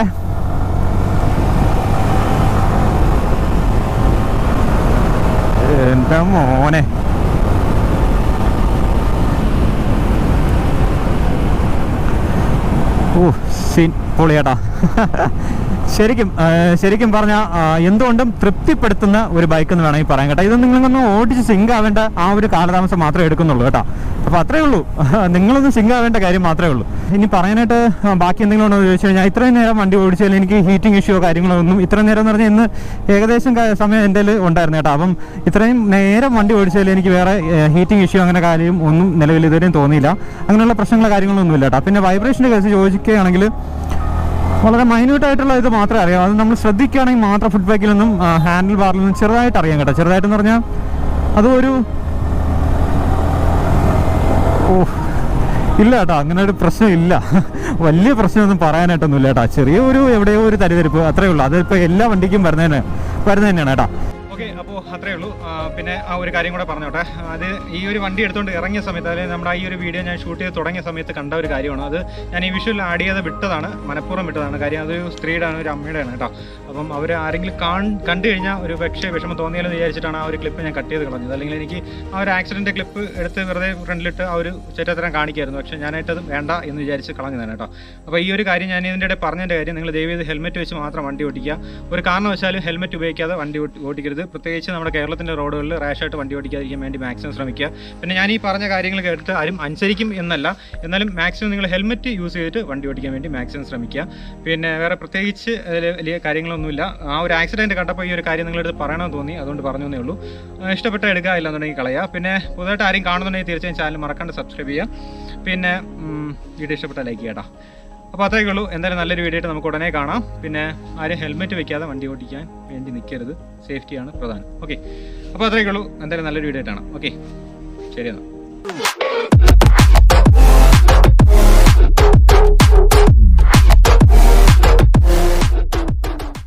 എന്താ മോനെ. ഓ സീൻ പൊളിയാട്ടാ ശരിക്കും ശരിക്കും പറഞ്ഞാൽ എന്തുകൊണ്ടും തൃപ്തിപ്പെടുത്തുന്ന ഒരു ബൈക്ക് എന്ന് വേണമെങ്കിൽ പറയാം കേട്ടോ. ഇത് നിങ്ങളൊന്ന് ഓടിച്ച് സിങ്ക് ആവേണ്ട ആ ഒരു കാലതാമസം മാത്രമേ എടുക്കുന്നുള്ളൂ കേട്ടോ. അപ്പോൾ അത്രേ ഉള്ളൂ. നിങ്ങളൊന്ന് സിങ്ക് ആവേണ്ട കാര്യം മാത്രമേ ഉള്ളൂ. ഇനി പറയാനായിട്ട് ബാക്കി എന്തെങ്കിലും ഉണ്ടോ എന്ന് ചോദിച്ചു കഴിഞ്ഞാൽ ഇത്രയും നേരം വണ്ടി ഓടിച്ചാൽ എനിക്ക് ഹീറ്റിംഗ് ഇഷ്യൂ കാര്യങ്ങളോ ഒന്നും ഇത്രയും നേരം എന്ന് പറഞ്ഞാൽ ഇന്ന് ഏകദേശം സമയം എന്റെ ഉണ്ടായിരുന്നു കേട്ടോ. അപ്പം ഇത്രയും നേരം വണ്ടി ഓടിച്ചാൽ എനിക്ക് വേറെ ഹീറ്റിംഗ് ഇഷ്യൂ അങ്ങനെ കാര്യം ഒന്നും നിലവിൽ ഇതുവരെയും തോന്നിയില്ല. അങ്ങനെയുള്ള പ്രശ്നങ്ങളോ കാര്യങ്ങളൊന്നും ഇല്ല കേട്ടോ. പിന്നെ വൈബ്രേഷന്റെ കേസ് ചോദിക്കുകയാണെങ്കിൽ വളരെ മൈന്യൂട്ടായിട്ടുള്ള ഇത് മാത്രമേ അറിയാം അത് നമ്മൾ ശ്രദ്ധിക്കുകയാണെങ്കിൽ മാത്രം ഫുഡ് ബാക്കിലൊന്നും ഹാൻഡിൽ ബാറിൽ നിന്നും ചെറുതായിട്ട് അറിയാം കേട്ടോ. ചെറുതായിട്ടെന്ന് പറഞ്ഞാൽ അത് ഒരു ഓ ഇല്ല കേട്ടോ. അങ്ങനെ ഒരു പ്രശ്നമില്ല വലിയ പ്രശ്നമൊന്നും പറയാനായിട്ടൊന്നും ഇല്ല കേട്ടോ. ചെറിയ ഒരു എവിടെയോ ഒരു തരിതരിപ്പ് അത്രയേ ഉള്ളൂ. അതിപ്പോൾ എല്ലാ വണ്ടിക്കും വരുന്നതന്നെ വരുന്നത് തന്നെയാണ് കേട്ടോ. ഓക്കെ അപ്പോൾ അത്രേ ഉള്ളൂ. പിന്നെ ആ ഒരു കാര്യം കൂടെ പറഞ്ഞോട്ടെ. അത് ഈ ഒരു വണ്ടി എടുത്തുകൊണ്ട് ഇറങ്ങിയ സമയത്ത് അല്ലെങ്കിൽ നമ്മുടെ ഈ ഒരു വീഡിയോ ഞാൻ ഷൂട്ട് ചെയ്ത് തുടങ്ങിയ സമയത്ത് കണ്ട ഒരു കാര്യമാണ്. അത് ഞാൻ ഈ വിഷുവിൽ ആഡ് ചെയ്ത് വിട്ടതാണ് മനഃപൂർവം വിട്ടതാണ്. കാര്യം അതൊരു സ്ത്രീയുടെയാണ് ഒരു അമ്മയുടെയാണ് കേട്ടോ. അപ്പം അവർ ആരെങ്കിലും കാൺ കണ്ടു കഴിഞ്ഞാൽ ഒരു പക്ഷേ വിഷമം തോന്നിയാലും വിചാരിച്ചിട്ടാണ് ആ ഒരു ക്ലിപ്പ് ഞാൻ കട്ട് ചെയ്ത് കളഞ്ഞത്. അല്ലെങ്കിൽ എനിക്ക് ആ ഒരു ആക്സിഡന്റ് ക്ലിപ്പ് എടുത്ത് വെറുതെ ഫ്രണ്ടിലിട്ട് ആ ഒരു ചേട്ടത്തരം കാണിക്കായിരുന്നു. പക്ഷേ ഞാനായിട്ടത് വേണ്ട എന്ന് വിചാരിച്ച് കളഞ്ഞതാണ് കേട്ടോ. അപ്പോൾ ഈ ഒരു കാര്യം ഞാൻ ഇതിന്റെ ഇടയിൽ പറഞ്ഞതിന്റെ കാര്യം നിങ്ങൾ ദയവ് ചെയ്ത് ഹെൽമെറ്റ് വെച്ച് മാത്രം വണ്ടി ഓടിക്കുക ഒരു കാരണവശാലും ഹെൽമെറ്റ് ഉപയോഗിക്കാതെ വണ്ടി ഓടിക്കരുത് പ്രത്യേകിച്ച് നമ്മുടെ കേരളത്തിന്റെ റോഡുകളിൽ റാഷായിട്ട് വണ്ടി ഓടിക്കാതിരിക്കാൻ വേണ്ടി മാക്സിമം ശ്രമിക്കുക. പിന്നെ ഞാൻ ഈ പറഞ്ഞ കാര്യങ്ങൾ കേട്ടിട്ട് ആരും അനുസരിക്കും എന്നല്ല. എന്നാലും മാക്സിമം നിങ്ങൾ ഹെൽമെറ്റ് യൂസ് ചെയ്തിട്ട് വണ്ടി ഓടിക്കാൻ വേണ്ടി മാക്സിമം ശ്രമിക്കുക. പിന്നെ വേറെ പ്രത്യേകിച്ച് വലിയ വലിയ കാര്യങ്ങളൊന്നുമില്ല ആ ഒരു ആക്സിഡന്റ് കണ്ടപ്പോൾ ഈ ഒരു കാര്യം നിങ്ങളെടുത്ത് പറയണമെന്ന് തോന്നി. അതുകൊണ്ട് പറഞ്ഞു എന്നേ ഉള്ളൂ. ഇഷ്ടപ്പെട്ട എടുക്കുക ഇല്ലാന്നുണ്ടെങ്കിൽ കളയുക. പിന്നെ പുതുതായിട്ട് ആരെയും കാണുന്നുണ്ടെങ്കിൽ തീർച്ചയായും ചാനൽ മറക്കാണ്ട് സബ്സ്ക്രൈബ് ചെയ്യുക. പിന്നെ വീഡിയോ ഇഷ്ടപ്പെട്ട ലൈക്ക് ചെയ്യട്ടോ അപ്പോൾ അത്രയൊക്കെ ഉള്ളൂ. എന്തായാലും നല്ലൊരു വീഡിയോ ആയിട്ട് നമുക്ക് ഉടനെ കാണാം. പിന്നെ ആരും ഹെൽമെറ്റ് വെക്കാതെ വണ്ടി ഓടിക്കാൻ വേണ്ടി നിൽക്കരുത് സേഫ്റ്റിയാണ് പ്രധാനം. ഓക്കെ അപ്പോൾ അത്രയൊക്കെ ഉള്ളൂ. എന്തായാലും നല്ലൊരു വീഡിയോ ആയിട്ടാണ്. ഓക്കെ ശരി എന്നാൽ